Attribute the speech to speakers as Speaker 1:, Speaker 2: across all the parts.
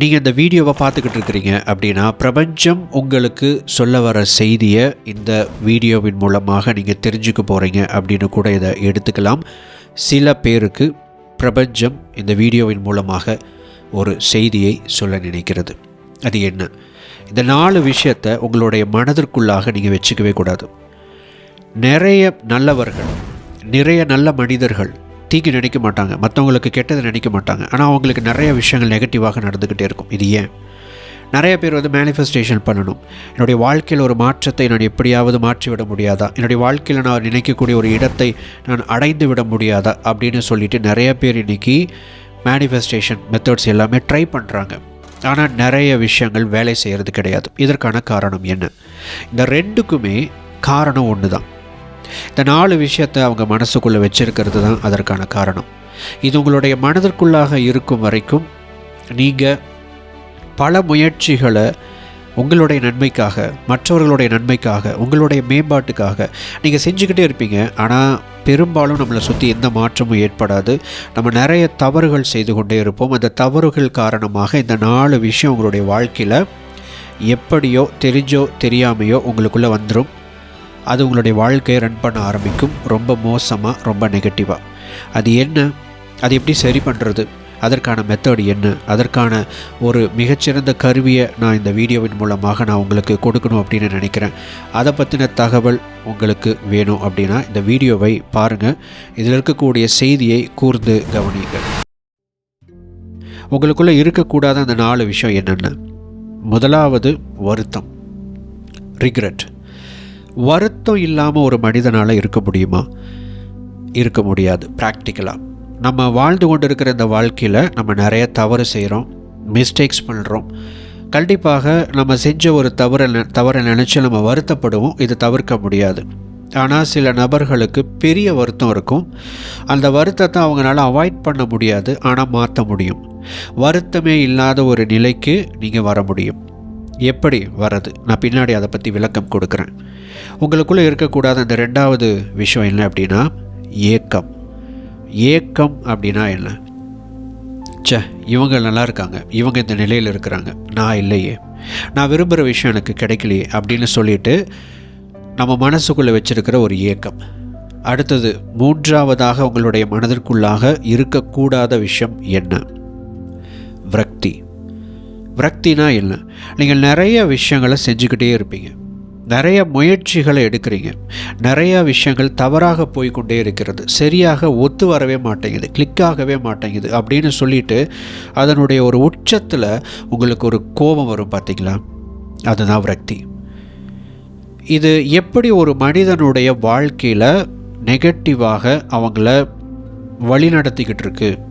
Speaker 1: நீங்கள் இந்த வீடியோவை பார்த்துக்கிட்டு இருக்கிறீங்க அப்படின்னா பிரபஞ்சம் உங்களுக்கு சொல்ல வர செய்தியை இந்த வீடியோவின் மூலமாக நீங்கள் தெரிஞ்சுக்க போகிறீங்க அப்படின்னு கூட இதை எடுத்துக்கலாம். சில பேருக்கு பிரபஞ்சம் இந்த வீடியோவின் மூலமாக ஒரு செய்தியை சொல்ல நினைக்கிறது. அது என்ன? இந்த நாலு விஷயத்தை உங்களுடைய மனதிற்குள்ளாக நீங்கள் வச்சுக்கவே கூடாது. நிறைய நல்லவர்கள் நிறைய நல்ல மனிதர்கள் தீக்கு நினைக்க மாட்டாங்க. மற்றவங்களுக்கு கெட்டதை நினைக்க மாட்டாங்க. ஆனால் அவங்களுக்கு நிறைய விஷயங்கள் நெகட்டிவாக நடந்துக்கிட்டே இருக்கும். இது ஏன்? நிறைய பேர் வந்து மேனிஃபெஸ்டேஷன் பண்ணணும். என்னுடைய வாழ்க்கையில் ஒரு மாற்றத்தை நான் எப்படியாவது மாற்றிவிட முடியாதா? என்னுடைய வாழ்க்கையில் நான் நினைக்கக்கூடிய ஒரு இடத்தை நான் அடைந்து விட முடியாதா? அப்படின்னு சொல்லிட்டு நிறைய பேர் இன்றைக்கி மேனிஃபெஸ்டேஷன் மெத்தட்ஸ் எல்லாமே ட்ரை பண்ணுறாங்க ஆனால் நிறைய விஷயங்கள் வேலை செய்கிறது கிடையாது. இதற்கான காரணம் என்ன? இந்த ரெண்டுக்குமே காரணம் ஒன்று தான் இந்த நாலு விஷயத்தை அவங்க மனசுக்குள்ளே வச்சிருக்கிறது தான் அதற்கான காரணம். இது உங்களுடைய மனதிற்குள்ளாக இருக்கும் வரைக்கும் நீங்கள் பல முயற்சிகளை உங்களுடைய நன்மைக்காக மற்றவர்களுடைய நன்மைக்காக உங்களுடைய மேம்பாட்டுக்காக நீங்கள் செஞ்சுக்கிட்டே இருப்பீங்க. ஆனால் பெரும்பாலும் நம்மளை சுற்றி எந்த மாற்றமும் ஏற்படாது. நம்ம நிறைய தவறுகள் செய்து கொண்டே இருப்போம். அந்த தவறுகள் காரணமாக இந்த நாலு விஷயம் உங்களுடைய வாழ்க்கையில் எப்படியோ தெரிஞ்சோ தெரியாமையோ உங்களுக்குள்ளே வந்துடும் அது உங்களுடைய வாழ்க்கையை ரன் பண்ண ஆரம்பிக்கும். ரொம்ப மோசமாக ரொம்ப நெகட்டிவாக அது என்ன? அது எப்படி சரி பண்ணுறது அதற்கான மெத்தட் என்ன? அதற்கான ஒரு மிகச்சிறந்த கருவியை நான் இந்த வீடியோவின் மூலமாக நான் உங்களுக்கு கொடுக்கணும் அப்படின்னு நினைக்கிறேன். அதை பற்றின தகவல் உங்களுக்கு வேணும் அப்படின்னா இந்த வீடியோவை பாருங்கள் இதில் இருக்கக்கூடிய செய்தியை கூர்ந்து கவனியுங்கள். உங்களுக்குள்ளே இருக்கக்கூடாத அந்த நாலு விஷயம் என்னென்ன? முதலாவது வருத்தம். ரிக்ரெட் வருத்தம் இல்லாமல் ஒரு மனிதனால் இருக்க முடியுமா? இருக்க முடியாது ப்ராக்டிக்கலாக நம்ம வாழ்ந்து கொண்டு இருக்கிற இந்த வாழ்க்கையில் நம்ம நிறைய தவறு செய்கிறோம் மிஸ்டேக்ஸ் பண்ணுறோம் கண்டிப்பாக நம்ம செஞ்ச ஒரு தவறை தவறை நினச்சி நம்ம வருத்தப்படுவோம் இது தவிர்க்க முடியாது. ஆனால் சில நபர்களுக்கு பெரிய வருத்தம் இருக்கும். அந்த வருத்தத்தை அவங்களால அவாய்ட் பண்ண முடியாது ஆனால் மாற்ற முடியும். வருத்தமே இல்லாத ஒரு நிலைக்கு நீங்கள் வர முடியும். எப்படி வர்றது? நான் பின்னாடி அதை பற்றி விளக்கம் கொடுக்குறேன். உங்களுக்குள்ளே இருக்கக்கூடாத அந்த ரெண்டாவது விஷயம் என்ன அப்படின்னா ஏக்கம். ஏக்கம் அப்படின்னா என்ன? ச்சே இவங்க நல்லா இருக்காங்க. இவங்க இந்த நிலையில் இருக்கிறாங்க. நான் இல்லையே. நான் விரும்புகிற விஷயம் எனக்கு கிடைக்கலையே அப்படின்னு சொல்லிட்டு நம்ம மனசுக்குள்ளே வச்சிருக்கிற ஒரு ஏக்கம். அடுத்தது மூன்றாவதாக உங்களுடைய மனதிற்குள்ளாக இருக்கக்கூடாத விஷயம் என்ன? விரக்தி. விரக்தினா என்ன? நீங்கள் நிறைய விஷயங்களை செஞ்சுக்கிட்டே இருப்பீங்க. நிறைய முயற்சிகளை எடுக்கிறீங்க. நிறைய விஷயங்கள் தவறாக போய்க்கொண்டே இருக்கிறது. சரியாக ஒத்து வரவே மாட்டேங்குது. கிளிக் ஆகவே மாட்டேங்குது அப்படின்னு சொல்லிட்டு அதனுடைய ஒரு உச்சத்தில் உங்களுக்கு ஒரு கோபம் வரும் பார்த்தீங்களா? அதுதான் விரக்தி. இது எப்படி ஒரு மனிதனுடைய வாழ்க்கையில் நெகட்டிவாக அவங்கள வழிநடத்திக்கிட்டு இருக்குது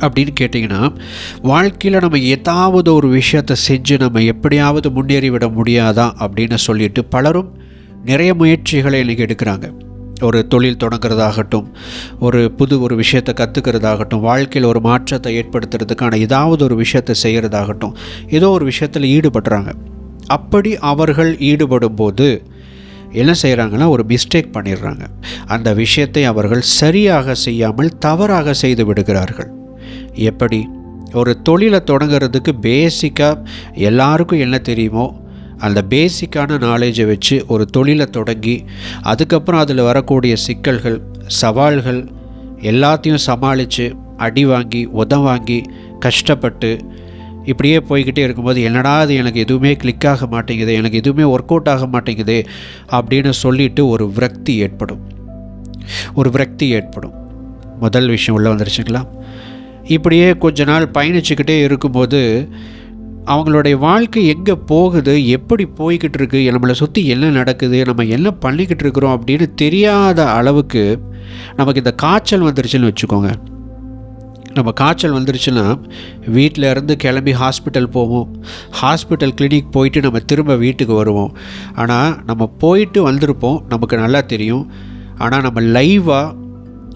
Speaker 1: அப்படின்னு கேட்டிங்கன்னா வாழ்க்கையில் நம்ம ஏதாவது ஒரு விஷயத்தை செஞ்சு நம்ம எப்படியாவது முன்னேறி விட முடியாதா அப்படின்னு சொல்லிட்டு பலரும் நிறைய முயற்சிகளை இன்றைக்கி எடுக்கிறாங்க. ஒரு தொழில் தொடங்குறதாகட்டும் ஒரு புது ஒரு விஷயத்தை கற்றுக்கிறதாகட்டும் வாழ்க்கையில் ஒரு மாற்றத்தை ஏற்படுத்துறதுக்கான ஏதாவது ஒரு விஷயத்தை செய்கிறதாகட்டும் ஏதோ ஒரு விஷயத்தில் ஈடுபடுறாங்க. அப்படி அவர்கள் ஈடுபடும் போது என்ன செய்கிறாங்கன்னா ஒரு மிஸ்டேக் பண்ணிடுறாங்க. அந்த விஷயத்தை அவர்கள் சரியாக செய்யாமல் தவறாக செய்து விடுகிறார்கள். எப்படி? ஒரு தொழிலை தொடங்குறதுக்கு பேசிக்காக எல்லாருக்கும் என்ன தெரியுமோ? அந்த பேசிக்கான நாலேஜை வச்சு ஒரு தொழிலை தொடங்கி அதுக்கப்புறம் அதில் வரக்கூடிய சிக்கல்கள் சவால்கள் எல்லாத்தையும் சமாளித்து அடி வாங்கி உதம் வாங்கி கஷ்டப்பட்டு இப்படியே போய்கிட்டே இருக்கும்போது என்னடா அது எனக்கு எதுவுமே கிளிக் ஆக மாட்டேங்குது எனக்கு எதுவுமே ஒர்க் அவுட் ஆக மாட்டேங்குது அப்படின்னு சொல்லிட்டு ஒரு விரக்தி ஏற்படும். ஒரு விரக்தி ஏற்படும். முதல் விஷயம் உள்ளே வந்துருச்சுங்களா? இப்படியே கொஞ்ச நாள் பயணிச்சுக்கிட்டே இருக்கும்போது அவங்களுடைய வாழ்க்கை எங்கே போகுது எப்படி போய்கிட்டு இருக்கு நம்மளை சுற்றி என்ன நடக்குது நம்ம என்ன பண்ணிக்கிட்டு இருக்கிறோம் அப்படின்னு தெரியாத அளவுக்கு நமக்கு இந்த காய்ச்சல் வந்துருச்சுன்னு வச்சுக்கோங்க. நம்ம காய்ச்சல் வந்துருச்சுன்னா வீட்டில் இருந்து கிளம்பி ஹாஸ்பிட்டல் போவோம். ஹாஸ்பிட்டல் கிளினிக் போயிட்டு நம்ம திரும்ப வீட்டுக்கு வருவோம். ஆனால் நம்ம போயிட்டு வந்திருப்போம் நமக்கு நல்லா தெரியும். ஆனால் நம்ம லைவாக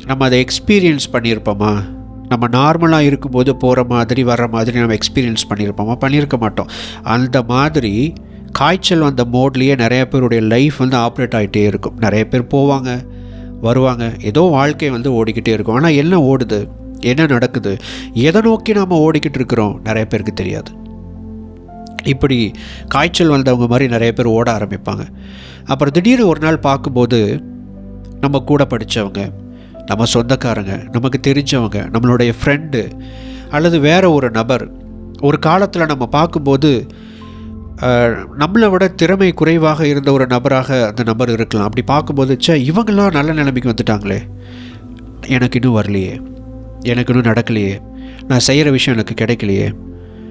Speaker 1: நம்ம அதை எக்ஸ்பீரியன்ஸ் பண்ணியிருப்போமா? நம்ம நார்மலாக இருக்கும்போது போகிற மாதிரி வர்ற மாதிரி நம்ம எக்ஸ்பீரியன்ஸ் பண்ணியிருப்போமா பண்ணியிருக்க மாட்டோம். அந்த மாதிரி காய்ச்சல் வந்த மோட்லேயே நிறைய பேருடைய லைஃப் வந்து ஆப்ரேட் ஆகிட்டே இருக்கும். நிறைய பேர் போவாங்க வருவாங்க. ஏதோ வாழ்க்கை வந்து ஓடிக்கிட்டே இருக்கும். ஆனால் என்ன ஓடுது? என்ன நடக்குது? எதை நோக்கி நாம் ஓடிக்கிட்டு இருக்கிறோம்? நிறைய பேருக்கு தெரியாது. இப்படி காய்ச்சல் வந்தவங்க மாதிரி நிறைய பேர் ஓட ஆரம்பிப்பாங்க. அப்புறம் திடீர்னு ஒரு நாள் பார்க்கும்போது நம்ம கூட படித்தவங்க நம்ம சொந்தக்காரங்க நமக்கு தெரிஞ்சவங்க நம்மளுடைய ஃப்ரெண்டு அல்லது வேறு ஒரு நபர் ஒரு காலத்தில் நம்ம பார்க்கும்போது நம்மளை விட திறமை குறைவாக இருந்த ஒரு நபராக அந்த நபர் இருக்கலாம். அப்படி பார்க்கும்போது சே இவங்கெல்லாம் நல்ல நிலைமைக்கு வந்துட்டாங்களே. எனக்கு இன்னும் வரலையே. எனக்கு இன்னும் நடக்கலையே. நான் செய்கிற விஷயம் எனக்கு கிடைக்கலையே.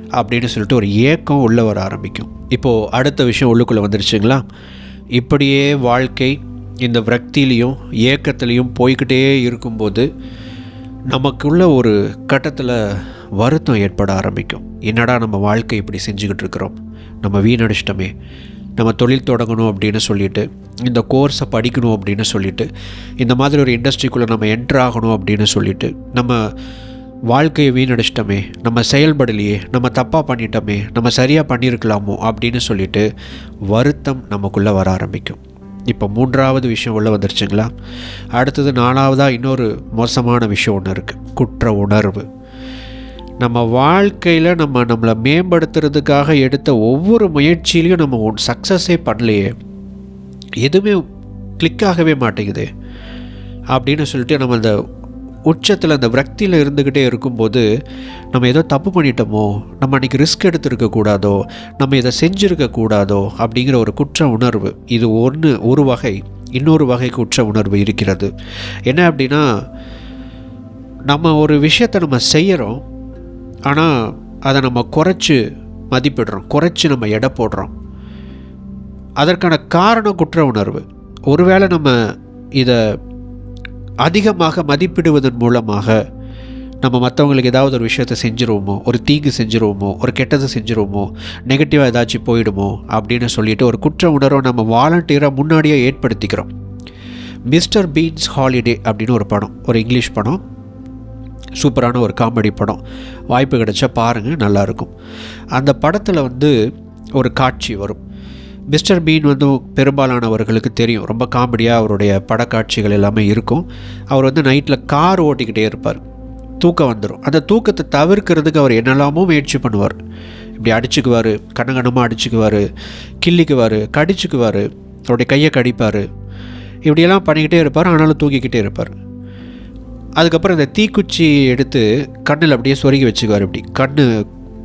Speaker 1: அப்படின்னு சொல்லிட்டு ஒரு ஏக்கம் உள்ளே வர ஆரம்பிக்கும். இப்போது அடுத்த விஷயம் உள்ளுக்குள்ளே வந்துருச்சுங்களா? இப்படியே வாழ்க்கை இந்த விரக்தியிலையும் ஏக்கத்துலேயும் போய்கிட்டே இருக்கும்போது நமக்குள்ள ஒரு கட்டத்தில் வருத்தம் ஏற்பட ஆரம்பிக்கும். என்னடா நம்ம வாழ்க்கை இப்படி செஞ்சுக்கிட்டு இருக்கிறோம்? நம்ம வீணடிச்சிட்டோமே. நம்ம தொழில் தொடங்கணும் அப்படின்னு சொல்லிட்டு இந்த கோர்ஸை படிக்கணும் அப்படின்னு சொல்லிட்டு இந்த மாதிரி ஒரு இண்டஸ்ட்ரிக்குள்ளே நம்ம என்ட்ரு ஆகணும் அப்படின்னு சொல்லிட்டு நம்ம வாழ்க்கையை வீணடிச்சிட்டோமே. நம்ம செயல்படலையே நம்ம தப்பாக பண்ணிட்டோமே நம்ம சரியாக பண்ணியிருக்கலாமோ அப்படின்னு சொல்லிட்டு வருத்தம் நமக்குள்ளே வர ஆரம்பிக்கும். இப்போ மூன்றாவது விஷயம் உள்ளே வந்துருச்சுங்களா? அடுத்தது நாலாவதாக இன்னொரு மோசமான விஷயம் ஒன்று இருக்குது குற்ற உணர்வு. நம்ம வாழ்க்கையில் நம்ம நம்மளை மேம்படுத்துறதுக்காக எடுத்த ஒவ்வொரு முயற்சியிலையும் நம்ம ஒன் சக்ஸஸே பண்ணலையே. எதுவுமே கிளிக் ஆகவே மாட்டேங்குது. அப்படின்னு சொல்லிட்டு நம்ம அந்த உச்சத்தில் அந்த விரக்தியில் இருந்துக்கிட்டே இருக்கும்போது நம்ம ஏதோ தப்பு பண்ணிட்டோமோ நம்ம அன்றைக்கி ரிஸ்க் எடுத்துருக்கக்கூடாதோ நம்ம இதை செஞ்சுருக்கக்கூடாதோ அப்படிங்கிற ஒரு குற்ற உணர்வு இது ஒன்று ஒரு வகை இன்னொரு வகை குற்ற உணர்வு இருக்கிறது. என்ன அப்படின்னா நம்ம ஒரு விஷயத்தை நம்ம செய்கிறோம் ஆனால் அதை நம்ம குறைச்சி மதிப்பிடுறோம் குறைச்சி நம்ம எடை போடுறோம். அதற்கான காரணம் குற்ற உணர்வு. ஒருவேளை நம்ம இதை அதிகமாக மதிப்பிடுவதன் மூலமாக நம்ம மற்றவங்களுக்கு ஏதாவது ஒரு விஷயத்தை செஞ்சுருவோமோ ஒரு தீங்கு செஞ்சுருவோமோ ஒரு கெட்டதை செஞ்சுருவோமோ நெகட்டிவாக ஏதாச்சும் போயிடுமோ அப்படின்னு சொல்லிட்டு ஒரு குற்ற உணர்வை நம்ம வாலண்டியராக முன்னாடியே ஏற்படுத்திக்கிறோம். மிஸ்டர் பீன்ஸ் ஹாலிடே அப்படின்னு ஒரு படம் ஒரு இங்கிலீஷ் படம். சூப்பரான ஒரு காமெடி படம். வாய்ப்பு கிடைச்சா பாருங்கள் நல்லாயிருக்கும் அந்த படத்தில் வந்து ஒரு காட்சி வரும். மிஸ்டர் பீன் வந்து பெரும்பாலானவர்களுக்கு தெரியும். ரொம்ப காமெடியாக அவருடைய படக்காட்சிகள் எல்லாமே இருக்கும். அவர் வந்து நைட்டில் கார் ஓட்டிக்கிட்டே இருப்பார். தூக்கம் வந்துடும் அந்த தூக்கத்தை தவிர்க்கிறதுக்கு அவர் என்னெல்லாமோ முயற்சி பண்ணுவார். இப்படி அடிச்சுக்குவார் கனகனமாக அடிச்சுக்குவார் கிள்ளிக்குவார் கடிச்சுக்குவார் அவருடைய கையை கடிப்பார். இப்படியெல்லாம் பண்ணிக்கிட்டே இருப்பார் ஆனாலும் தூக்கிக்கிட்டே இருப்பார். அதுக்கப்புறம் இந்த தீக்குச்சி எடுத்து கண்ணில் அப்படியே சொருகி வச்சுக்குவார். இப்படி கண்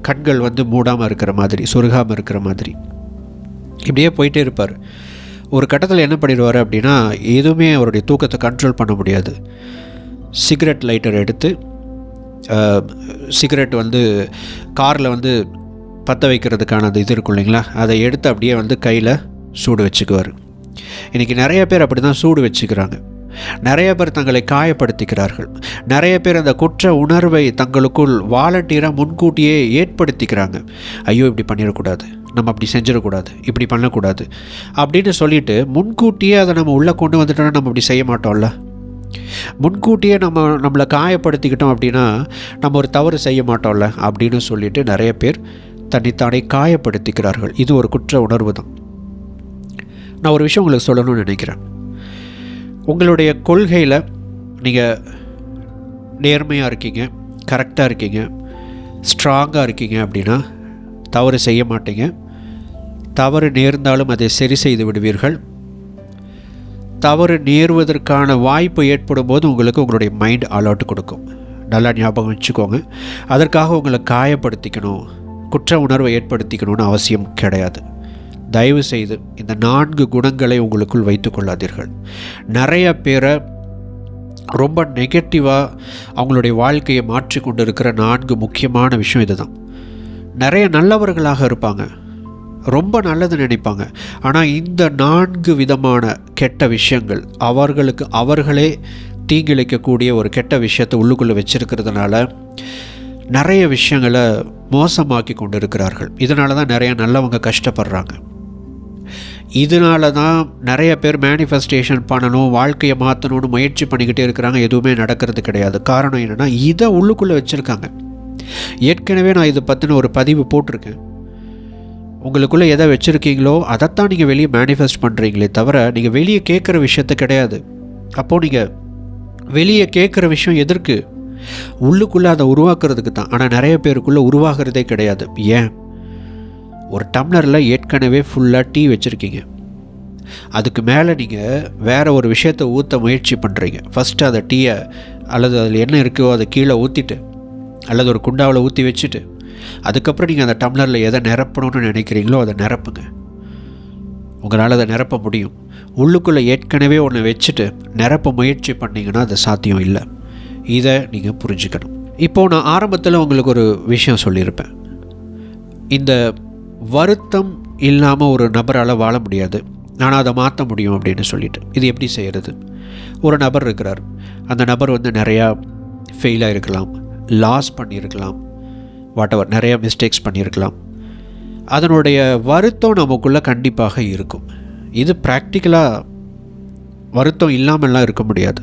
Speaker 1: கண்கள் வந்து மூடாமல் இருக்கிற மாதிரி சொருகாமல் இருக்கிற மாதிரி. இப்படியே போயிட்டே இருப்பார். ஒரு கட்டத்தில் என்ன பண்ணிடுவார் அப்படின்னா எதுவுமே அவருடைய தூக்கத்தை கண்ட்ரோல் பண்ண முடியாது. சிகரெட் லைட்டர் எடுத்து சிகரெட் வந்து காரில் வந்து பற்ற வைக்கிறதுக்கான அந்த இது இருக்கும் இல்லைங்களா? அதை எடுத்து அப்படியே வந்து கையில் சூடு வச்சுக்குவார். இன்றைக்கி நிறைய பேர் அப்படி தான் சூடு வச்சுக்கிறாங்க. நிறைய பேர் தங்களை காயப்படுத்திக்கிறார்கள். நிறைய பேர் அந்த குற்ற உணர்வை தங்களுக்குள் வாலண்டியராக முன்கூட்டியே ஏற்படுத்திக்கிறாங்க. ஐயோ இப்படி பண்ணிடக்கூடாது. நம்ம அப்படி செஞ்சிடக்கூடாது இப்படி பண்ணக்கூடாது. அப்படின்னு சொல்லிட்டு முன்கூட்டியே அதை நம்ம உள்ளே கொண்டு வந்துட்டோம்னா நம்ம அப்படி செய்ய மாட்டோம்ல. முன்கூட்டியே நம்ம நம்மளை காயப்படுத்திக்கிட்டோம் அப்படின்னா நம்ம ஒரு தவறு செய்ய மாட்டோம்ல அப்படின்னு சொல்லிட்டு நிறைய பேர் தன்னைத்தானே காயப்படுத்திக்கிறார்கள். இது ஒரு குற்ற உணர்வு தான். நான் ஒரு விஷயம் உங்களுக்கு சொல்லணும்னு நினைக்கிறேன். உங்களுடைய கொள்கையில் நீங்கள் நேர்மையாக இருக்கீங்க கரெக்டாக இருக்கீங்க ஸ்ட்ராங்காக இருக்கீங்க அப்படின்னா தவறு செய்ய மாட்டீங்க. தவறு நேர்ந்தாலும் அதை சரி செய்து விடுவீர்கள். தவறு நேர்வதற்கான வாய்ப்பு ஏற்படும் போது உங்களுக்கு உங்களுடைய மைண்ட் அலர்ட் கொடுக்கும். நல்லா ஞாபகம் வச்சுக்கோங்க. அதற்காக உங்களை காயப்படுத்திக்கணும். குற்ற உணர்வை ஏற்படுத்திக்கணும்னு அவசியம் கிடையாது. தயவு செய்து இந்த நான்கு குணங்களை உங்களுக்குள் வைத்துக்கொள்ளாதீர்கள் நிறைய பேரை ரொம்ப நெகட்டிவாக அவங்களுடைய வாழ்க்கையை மாற்றி கொண்டு இருக்கிற நான்கு முக்கியமான விஷயம் இதுதான். நிறைய நல்லவர்களாக இருப்பாங்க. ரொம்ப நல்லது நினைப்பாங்க. ஆனால் இந்த நான்கு விதமான கெட்ட விஷயங்கள் அவர்களுக்கு அவர்களே தீங்கிழைக்கக்கூடிய ஒரு கெட்ட விஷயத்தை உள்ளுக்குள்ளே வச்சுருக்கிறதுனால நிறைய விஷயங்களை மோசமாக்கி கொண்டு இருக்கிறார்கள் இதனால தான் நிறைய நல்லவங்க கஷ்டப்படுறாங்க. இதனால தான் நிறைய பேர் மேனிஃபெஸ்டேஷன் பண்ணணும் வாழ்க்கையை மாற்றணும்னு முயற்சி பண்ணிக்கிட்டே இருக்கிறாங்க. எதுவுமே நடக்கிறது கிடையாது. காரணம் என்னென்னா இதை உள்ளுக்குள்ளே வச்சுருக்காங்க. ஏற்கனவே நான் இதை பற்றின ஒரு பதிவு போட்டிருக்கேன். உங்களுக்குள்ளே எதை வச்சுருக்கீங்களோ அதைத்தான் நீங்கள் வெளியே மேனிஃபெஸ்ட் பண்ணுறீங்களே தவிர நீங்கள் வெளியே கேட்குற விஷயத்த கிடையாது. அப்போது நீங்கள் வெளியே கேட்குற விஷயம் எதற்கு? உள்ளுக்குள்ளே அதை உருவாக்குறதுக்கு தான். ஆனால் நிறைய பேருக்குள்ளே உருவாகிறதே கிடையாது. ஏன்? ஒரு டம்ளரில் ஏற்கனவே ஃபுல்லாக டீ வச்சுருக்கீங்க. அதுக்கு மேலே நீங்கள் வேறு ஒரு விஷயத்தை ஊற்ற முயற்சி பண்ணுறீங்க ஃபஸ்ட்டு அதை டீயை அல்லது அதில் என்ன இருக்கோ அதை கீழே ஊற்றிட்டு அல்லது ஒரு குண்டாவில் ஊற்றி வச்சுட்டு அதுக்கப்புறம் நீங்கள் அந்த டம்ளரில் எதை நிரப்பணும்னு நினைக்கிறீங்களோ அதை நிரப்புங்க. உங்களால் அதை நிரப்ப முடியும். உள்ளுக்குள்ளே ஏற்கனவே ஒன்று வச்சுட்டு நிரப்ப முயற்சி பண்ணிங்கன்னா அது சாத்தியம் இல்லை. இதை நீங்கள் புரிஞ்சுக்கணும். இப்போது நான் ஆரம்பத்தில் உங்களுக்கு ஒரு விஷயம் சொல்லியிருப்பேன். இந்த வருத்தம் இல்லாமல் ஒரு நபரால் வாழ முடியாது. ஆனால் அதை மாற்ற முடியும் அப்படின்னு சொல்லிட்டு. இது எப்படி செய்கிறது ஒரு நபர் இருக்கிறார். அந்த நபர் வந்து நிறையா ஃபெயிலாக இருக்கலாம் லாஸ் பண்ணியிருக்கலாம். வாட் எவர் நிறையா மிஸ்டேக்ஸ் பண்ணியிருக்கலாம். அதனுடைய வருத்தம் நமக்குள்ளே கண்டிப்பாக இருக்கும். இது ப்ராக்டிக்கலாக வருத்தம் இல்லாமல்லாம் இருக்க முடியாது.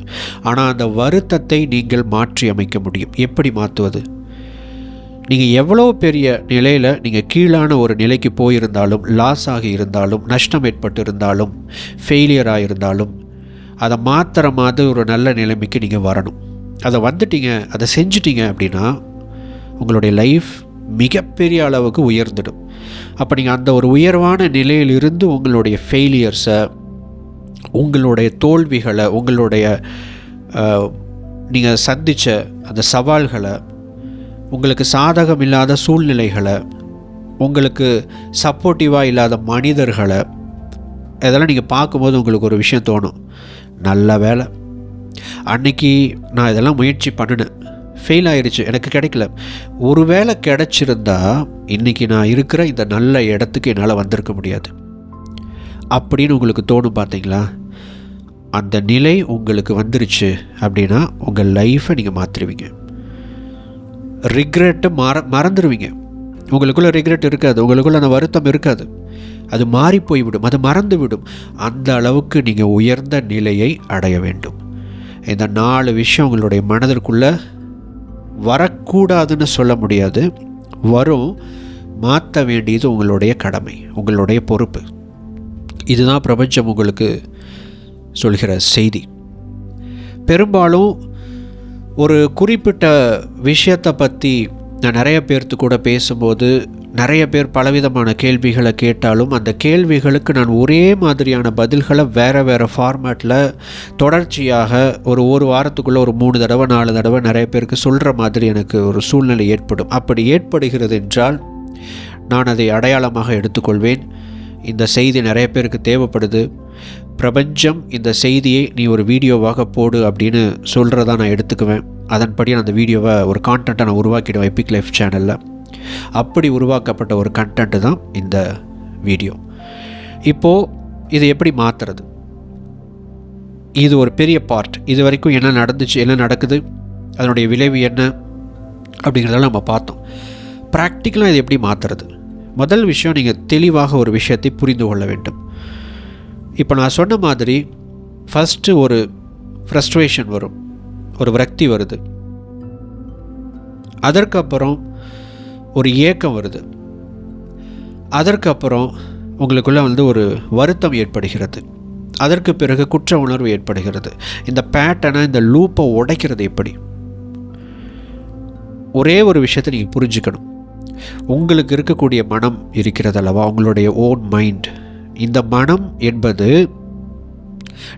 Speaker 1: ஆனால் அந்த வருத்தத்தை நீங்கள் மாற்றி அமைக்க முடியும். எப்படி மாற்றுவது நீங்கள் எவ்வளோ பெரிய நிலையில் நீங்கள் கீழான ஒரு நிலைக்கு போயிருந்தாலும் லாஸ் ஆகி இருந்தாலும் நஷ்டம் ஏற்பட்டு இருந்தாலும் ஃபெயிலியராக இருந்தாலும் அதை மாற்றுற மாதிரி ஒரு நல்ல நிலைமைக்கு நீங்கள் வரணும். அதை வந்துட்டீங்க அதை செஞ்சிட்டிங்க அப்படின்னா உங்களுடைய லைஃப் மிகப்பெரிய அளவுக்கு உயர்ந்துடும். அப்போ நீங்கள் அந்த ஒரு உயர்வான நிலையிலிருந்து உங்களுடைய ஃபெயிலியர்ஸை உங்களுடைய தோல்விகளை உங்களுடைய நீங்கள் சந்தித்த அந்த சவால்களை உங்களுக்கு சாதகம் இல்லாத சூழ்நிலைகளை உங்களுக்கு சப்போர்ட்டிவாக இல்லாத மனிதர்களை இதெல்லாம் நீங்கள் பார்க்கும்போது உங்களுக்கு ஒரு விஷயம் தோணும். நல்ல வேலை. அன்னைக்கு நான் இதெல்லாம் முயற்சி பண்ணினேன். ஃபெயில் ஆயிடுச்சு எனக்கு கிடைக்கல. ஒரு வேளை கிடச்சிருந்தா இன்றைக்கி நான் இருக்கிற இந்த நல்ல இடத்துக்கு என்னால் வந்திருக்க முடியாது. அப்படின்னு உங்களுக்கு தோணும் பார்த்தீங்களா? அந்த நிலை உங்களுக்கு வந்துருச்சு அப்படின்னா உங்கள் லைஃப்பை நீங்கள் மாற்றிடுவீங்க ரிக்ரெட்டு மற மறந்துடுவீங்க உங்களுக்குள்ளே ரிக்ரெட் இருக்காது உங்களுக்குள்ள அந்த வருத்தம் இருக்காது. அது மாறி போய்விடும் அது மறந்து விடும் அந்த அளவுக்கு நீங்கள் உயர்ந்த நிலையை அடைய வேண்டும். இந்த நாலு விஷயம் உங்களுடைய மனதிற்குள்ளே வரக்கூடாதுன்னு சொல்ல முடியாது. வரும் மாற்ற வேண்டியது உங்களுடைய கடமை உங்களுடைய பொறுப்பு. இதுதான் பிரபஞ்சம் உங்களுக்கு சொல்கிற செய்தி. பெரும்பாலும் ஒரு குறிப்பிட்ட விஷயத்தை பற்றி நான் நிறைய பேர்த்து கூட பேசும்போது நிறைய பேர் பலவிதமான கேள்விகளை கேட்டாலும் அந்த கேள்விகளுக்கு நான் ஒரே மாதிரியான பதில்களை வேறு வேறு ஃபார்மேட்டில் தொடர்ச்சியாக ஒரு ஒரு வாரத்துக்குள்ளே ஒரு மூணு தடவை நாலு தடவை நிறைய பேருக்கு சொல்கிற மாதிரி எனக்கு ஒரு சூழ்நிலை ஏற்படும். அப்படி ஏற்படுகிறது என்றால் நான் அதை அடையாளமாக எடுத்துக்கொள்வேன். இந்த செய்தி நிறைய பேருக்கு தேவைப்படுது. பிரபஞ்சம் இந்த செய்தியை நீ ஒரு வீடியோவாக போடு அப்படின்னு சொல்கிறதா நான் எடுத்துக்குவேன். அதன்படி அந்த வீடியோவை ஒரு கான்டென்ட்டை நான் உருவாக்கிடுவேன் எபிக் லைஃப் சேனலில் அப்படி உருவாக்கப்பட்ட ஒரு கண்டென்ட்டு தான் இந்த வீடியோ. இப்போது இது எப்படி மாற்றுறது இது ஒரு பெரிய பார்ட் இது வரைக்கும் என்ன நடந்துச்சு என்ன நடக்குது அதனுடைய விளைவு என்ன அப்படிங்கிறதெல்லாம் நம்ம பார்த்தோம். ப்ராக்டிக்கலாக இது எப்படி மாற்றுறது முதல் விஷயம் நீங்கள் தெளிவாக ஒரு விஷயத்தை புரிந்து கொள்ள வேண்டும். இப்போ நான் சொன்ன மாதிரி ஃபஸ்ட்டு ஒரு ஃப்ரஸ்ட்ரேஷன் வரும். ஒரு விரக்தி வருது. அதற்கப்புறம் ஒரு ஏக்கம் வருது. அதற்கப்புறம் உங்களுக்குள்ளே வந்து ஒரு வருத்தம் ஏற்படுகிறது. அதற்கு பிறகு குற்ற உணர்வு ஏற்படுகிறது. இந்த பேட்டனை இந்த லூப்பை உடைக்கிறது எப்படி? ஒரே ஒரு விஷயத்தை நீங்கள் புரிஞ்சுக்கணும். உங்களுக்கு இருக்கக்கூடிய மனம் இருக்கிறது அல்லவா? உங்களுடைய ஓன் மைண்ட் இந்த மனம் என்பது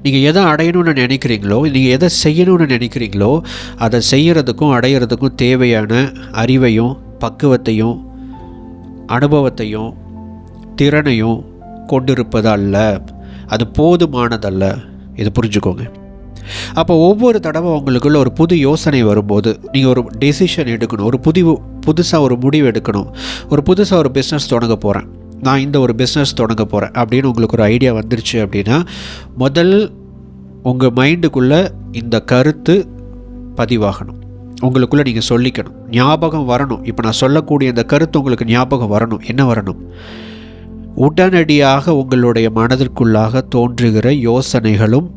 Speaker 1: நீங்கள் எதை அடையணும்னு நினைக்கிறீங்களோ நீங்கள் எதை செய்யணும்னு நினைக்கிறீங்களோ அதை செய்கிறதுக்கும் அடையிறதுக்கும் தேவையான அறிவையும் பக்குவத்தையும் அனுபவத்தையும் திறனையும் கொண்டிருப்பதல்ல. அது போதுமானதல்ல. இது புரிஞ்சுக்கோங்க. அப்போ ஒவ்வொரு தடவை உங்களுக்குள்ள ஒரு புது யோசனை வரும்போது நீங்கள் ஒரு டெசிஷன் எடுக்கணும். ஒரு புது புதுசாக ஒரு முடிவு எடுக்கணும். ஒரு புதுசாக ஒரு பிஸ்னஸ் தொடங்க போகிறேன் நான் இந்த ஒரு பிஸ்னஸ் தொடங்க போகிறேன் அப்படின்னு உங்களுக்கு ஒரு ஐடியா வந்துருச்சு அப்படின்னா முதல் உங்கள் மைண்டுக்குள்ளே இந்த கருத்து பதிவாகணும். உங்களுக்குள்ளே நீங்கள் சொல்லிக்கணும். ஞாபகம் வரணும். இப்போ நான் சொல்லக்கூடிய இந்த கருத்து உங்களுக்கு ஞாபகம் வரணும். என்ன வரணும்? உடனடியாக உங்களுடைய மனதிற்குள்ளாக தோன்றுகிற யோசனைகளும்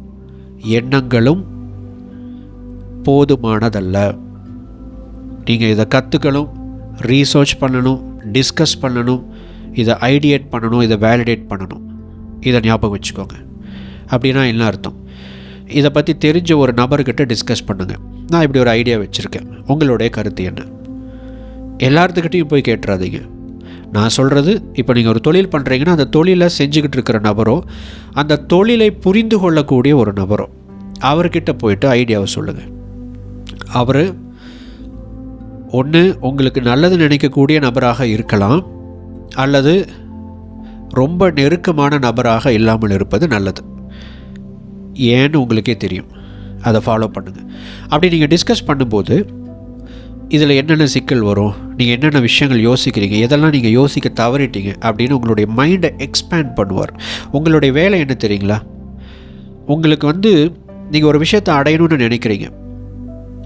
Speaker 1: எண்ணங்களும் போதுமானதல்ல. நீங்கள் இதை கற்றுக்கணும் ரீசர்ச் பண்ணணும் டிஸ்கஸ் பண்ணணும் இதை ஐடியேட் பண்ணணும் இதை வேலிடேட் பண்ணணும். இதை ஞாபகம் வச்சுக்கோங்க. அப்படின்னா என்ன அர்த்தம்? இதை பற்றி தெரிஞ்ச ஒரு நபர்கிட்ட டிஸ்கஸ் பண்ணுங்கள் நான் இப்படி ஒரு ஐடியா வச்சுருக்கேன். உங்களுடைய கருத்து என்ன? எல்லாத்துக்கிட்டையும் போய் கேட்டுறாதீங்க. நான் சொல்கிறது இப்போ நீங்கள் ஒரு தொழில் பண்ணுறீங்கன்னா அந்த தொழிலை செஞ்சுக்கிட்டு இருக்கிற நபரோ அந்த தொழிலை புரிந்து கொள்ளக்கூடிய ஒரு நபரோ அவர்கிட்ட போயிட்டு ஐடியாவை சொல்லுங்கள் அவர் ஒன்று உங்களுக்கு நல்லது நினைக்கக்கூடிய நபராக இருக்கலாம். அல்லது ரொம்ப நெருக்கமான நபராக இல்லாமல் இருப்பது நல்லது. ஏன்னு உங்களுக்கே தெரியும். அதை ஃபாலோ பண்ணுங்கள் அப்படி நீங்கள் டிஸ்கஸ் பண்ணும்போது இதில் என்னென்ன சிக்கல் வரும்? நீங்கள் என்னென்ன விஷயங்கள் யோசிக்கிறீங்க? எதெல்லாம் நீங்கள் யோசிக்க தவறிட்டீங்க? அப்படின்னு உங்களுடைய மைண்டை எக்ஸ்பேண்ட் பண்ணுவார். உங்களுடைய வேலை என்ன தெரியுங்களா? உங்களுக்கு வந்து நீங்கள் ஒரு விஷயத்தை அடையணும்னு நினைக்கிறீங்க.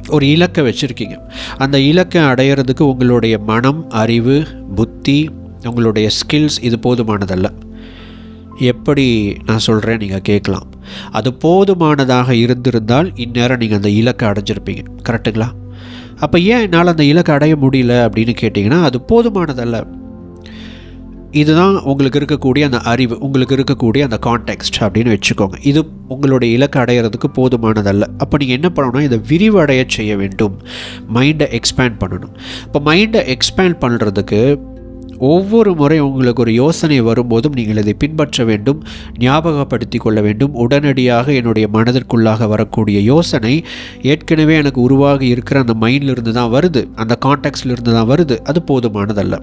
Speaker 1: ஒரு இலக்கை வச்சுருக்கீங்க. அந்த இலக்கை அடையிறதுக்கு உங்களுடைய மனம் அறிவு புத்தி உங்களுடைய ஸ்கில்ஸ் இது போதுமானதல்ல. எப்படி நான் சொல்கிறேன் நீங்கள் கேட்கலாம். அது போதுமானதாக இருந்திருந்தால் இந்நேரம் நீங்கள் அந்த இலக்கை அடைஞ்சிருப்பீங்க. கரெக்டுங்களா அப்போ ஏன் என்னால் அந்த இலக்கை அடைய முடியல அப்படின்னு கேட்டிங்கன்னா அது போதுமானதல்ல. இதுதான் உங்களுக்கு இருக்கக்கூடிய அந்த அறிவு உங்களுக்கு இருக்கக்கூடிய அந்த கான்டெக்ஸ்ட் அப்படின்னு வச்சுக்கோங்க. இது உங்களுடைய இலக்கை அடையிறதுக்கு போதுமானதல்ல. அப்போ நீங்கள் என்ன பண்ணணும்? இதை விரிவடைய செய்ய வேண்டும். மைண்டை எக்ஸ்பேண்ட் பண்ணணும். இப்போ மைண்டை எக்ஸ்பேண்ட் பண்ணுறதுக்கு ஒவ்வொரு முறை உங்களுக்கு ஒரு யோசனை வரும்போதும் நீங்கள் இதை பின்பற்ற வேண்டும் ஞாபகப்படுத்தி கொள்ள வேண்டும். உடனடியாக என்னுடைய மனதிற்குள்ளாக வரக்கூடிய யோசனை ஏற்கனவே எனக்கு உருவாகி இருக்கிற அந்த மைண்டிலிருந்து தான் வருது. அந்த கான்டெக்ட்லேருந்து தான் வருது. அது போதுமானதல்ல.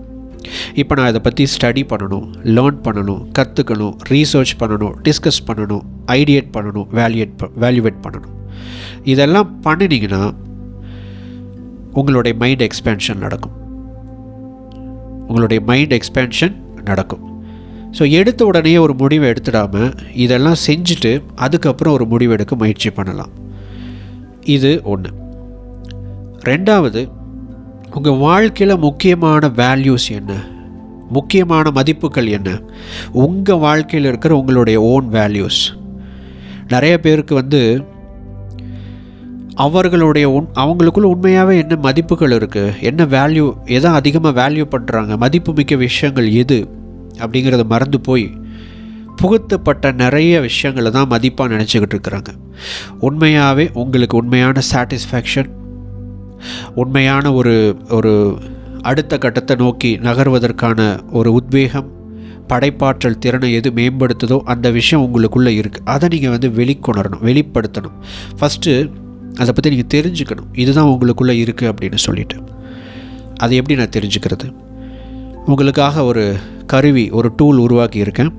Speaker 1: இப்போ நான் இதை பற்றி ஸ்டடி பண்ணணும் லேர்ன் பண்ணணும் கற்றுக்கணும் ரீசர்ச் பண்ணணும் டிஸ்கஸ் பண்ணணும் ஐடியேட் பண்ணணும் வேல்யூட் வேல்யூவேட் பண்ணணும். இதெல்லாம் பண்ணினீங்கன்னா உங்களுடைய மைண்ட் எக்ஸ்பேன்ஷன் நடக்கும். உங்களுடைய மைண்ட் எக்ஸ்பேன்ஷன் நடக்கும். ஸோ எடுத்த உடனே ஒரு முடிவை எடுத்துடாமல் இதெல்லாம் செஞ்சுட்டு அதுக்கப்புறம் ஒரு முடிவு எடுக்க முயற்சி பண்ணலாம். இது ஒன்று ரெண்டாவது உங்கள் வாழ்க்கையில் முக்கியமான வேல்யூஸ் என்ன? முக்கியமான மதிப்புகள் என்ன? உங்கள் வாழ்க்கையில் இருக்கிற உங்களுடைய ஓன் வேல்யூஸ் நிறைய பேருக்கு வந்து அவர்களுடைய உண் அவங்களுக்குள்ள உண்மையாகவே என்ன மதிப்புகள் இருக்குது என்ன வேல்யூ எதை அதிகமாக வேல்யூ பண்ணுறாங்க மதிப்புமிக்க விஷயங்கள் எது? அப்படிங்கிறத மறந்து போய் புகுத்தப்பட்ட நிறைய விஷயங்களை தான் மதிப்பாக நினச்சிக்கிட்டு இருக்கிறாங்க. உண்மையாகவே உங்களுக்கு உண்மையான சாட்டிஸ்ஃபேக்ஷன் உண்மையான ஒரு ஒரு அடுத்த கட்டத்தை நோக்கி நகர்வதற்கான ஒரு உத்வேகம் படைப்பாற்றல் திறனை எது மேம்படுத்துதோ அந்த விஷயம் உங்களுக்குள்ளே இருக்குது அதை நீங்கள் வந்து வெளிக்கொணரணும் வெளிப்படுத்தணும். ஃபஸ்ட்டு அதை பற்றி நீங்கள் தெரிஞ்சுக்கணும். இதுதான் உங்களுக்குள்ளே இருக்குது அப்படின்னு சொல்லிட்டு. அது எப்படி நான் தெரிஞ்சுக்கிறது? உங்களுக்காக ஒரு கருவி ஒரு டூல் உருவாக்கி இருக்கேன்.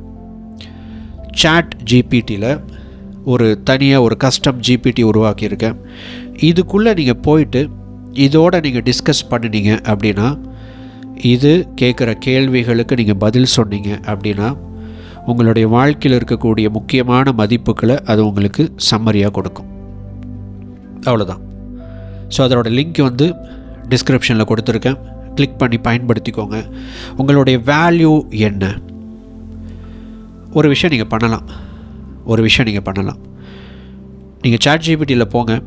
Speaker 1: சாட் ஜிபிடியில் ஒரு தனியாக ஒரு கஸ்டம் ஜிபிடி உருவாக்கியிருக்கேன் இதுக்குள்ளே நீங்கள் போயிட்டு இதோட நீங்கள் டிஸ்கஸ் பண்ணினீங்க அப்படின்னா இது கேட்குற கேள்விகளுக்கு நீங்கள் பதில் சொன்னீங்க அப்படின்னா உங்களுடைய வாழ்க்கையில் இருக்கக்கூடிய முக்கியமான மதிப்புகளை அது உங்களுக்கு சம்மரியாக கொடுக்கும். அவ்வளோதான் ஸோ அதோட லிங்க் வந்து டிஸ்கிரிப்ஷனில் கொடுத்துருக்கேன். கிளிக் பண்ணி பயன்படுத்திக்கோங்க. உங்களுடைய வேல்யூ என்ன? ஒரு விஷயம் நீங்கள் பண்ணலாம். ஒரு விஷயம் நீங்கள் பண்ணலாம். நீங்கள் சாட் ஜிபிடியில் போங்க.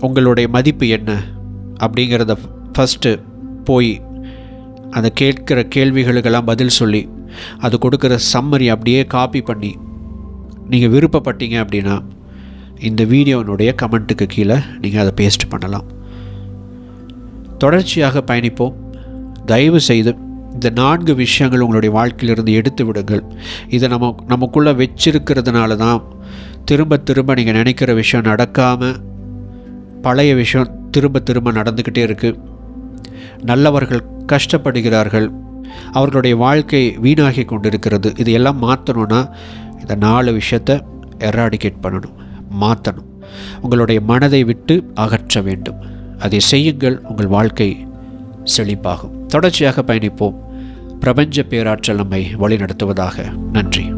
Speaker 1: உங்களுடைய மதிப்பு என்ன? அப்படிங்கிறத ஃபஸ்ட்டு போய் அந்த கேட்குற கேள்விகளுக்கெல்லாம் பதில் சொல்லி அது கொடுக்குற சம்மரி அப்படியே காப்பி பண்ணி நீங்கள் விருப்பப்பட்டீங்க அப்படின்னா இந்த வீடியோனுடைய கமெண்ட்டுக்கு கீழே நீங்கள் அதை பேஸ்ட் பண்ணலாம். தொடர்ச்சியாக பயணிப்போம். தயவு செய்து இந்த நான்கு விஷயங்கள் உங்களுடைய வாழ்க்கையிலிருந்து எடுத்து விடுங்கள். இதை நம்ம நமக்குள்ளே வச்சிருக்கிறதுனால தான் திரும்ப திரும்ப நீங்கள் நினைக்கிற விஷயம் நடக்காமல் பழைய விஷயம் திரும்ப திரும்ப நடந்துக்கிட்டே இருக்குது நல்லவர்கள் கஷ்டப்படுகிறார்கள். அவர்களுடைய வாழ்க்கை வீணாகி கொண்டிருக்கிறது. இது எல்லாம் மாற்றணுன்னா இந்த நாலு விஷயத்தை எராடிகேட் பண்ணணும். மாற்றணும் உங்களுடைய மனதை விட்டு அகற்ற வேண்டும். அதை செய்யுங்கள் உங்கள் வாழ்க்கை செழிப்பாகும். தொடர்ச்சியாக பயணிப்போம். பிரபஞ்ச பேராற்றல் நம்மை வழிநடத்துவதாக. நன்றி.